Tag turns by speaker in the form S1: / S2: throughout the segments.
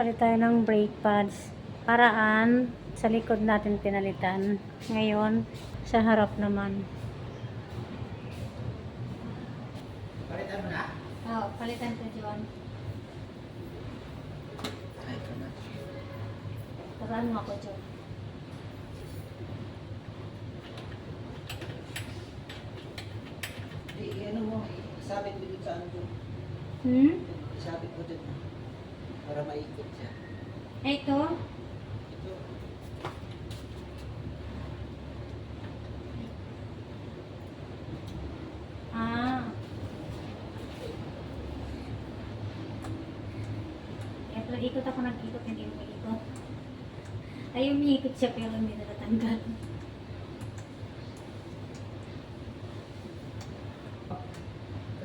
S1: Palit tayo ng brake pads. Paraan, sa likod natin pinalitan. Ngayon, sa harap naman.
S2: Palitan mo na?
S1: Oo, palitan ko John. Paraan mo ako John.
S2: Di, ano mo, isabit mo dun sa ano.
S1: Hmm?
S2: Isabit mo dun. Para maikot siya.
S1: Ito?
S2: Ito.
S1: Ah. Pala ikot ako nag-ikot, hindi umiikot. Ay, umiikot siya pero hindi natatanggal.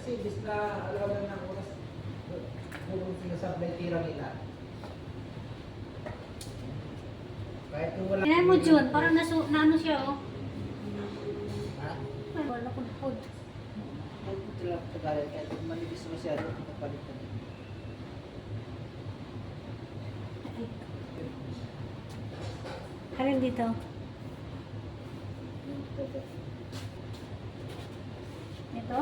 S2: Kasi bis na alam lang ng oras. Kung sinasablay tira nila. Kahit kung wala.
S1: Tingnan mo, Jun, parang nasu na ano siya, oh.
S2: Ha?
S1: Ay, wala ko food.
S2: Huwag mo talaga tagalan kahit kung manibis masyado. Kapalit na.
S1: Halin dito. Ito?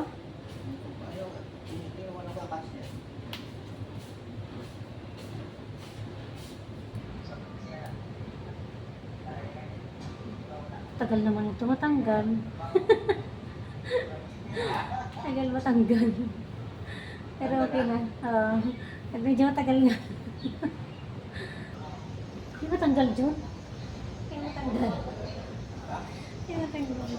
S2: Ayaw, hindi mo nakakas niya.
S1: Tagal naman ito matanggal. Tagal matanggal. Pero okay na. Oo. medyo matagal nga. Hindi matanggal, Jun. Hindi matanggal. Hindi matanggal.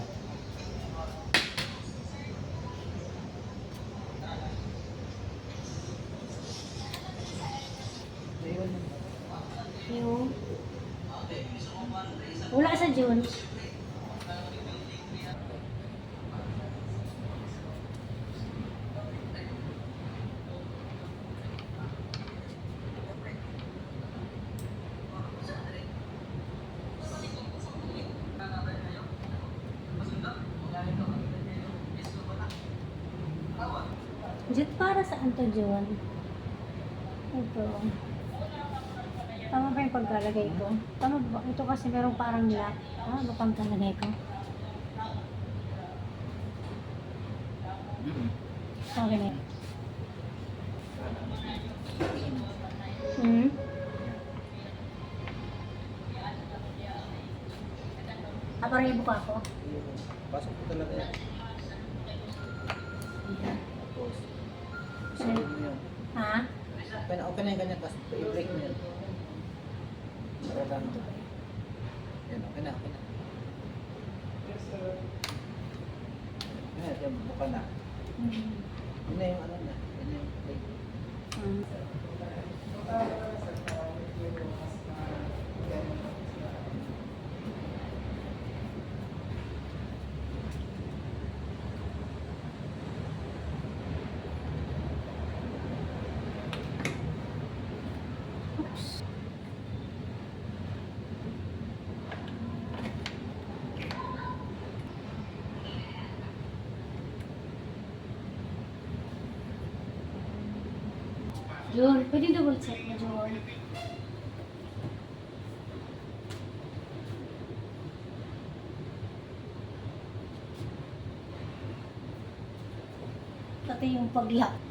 S1: Yung... Wala sa June. Jet para saan to, June? Ito. Tama ba yung pagkalagay ko? Tama ba? Ito kasi merong parang lock. Ah, ano pang kalagay ko? Okay na. Hmm? Ah, parang ibuka ko.
S2: Pasok ko talaga yan. Yun.
S1: Ha?
S2: Open, open na yung ganyan, tapos i-break mo yun. Para lang. Yan, okay na, okay na. Ayan, yan, buka na.
S1: Hmm.
S2: Yun na yung ano na.
S1: Jun, pwede double check mo, Jun. Pati yung pag-lock.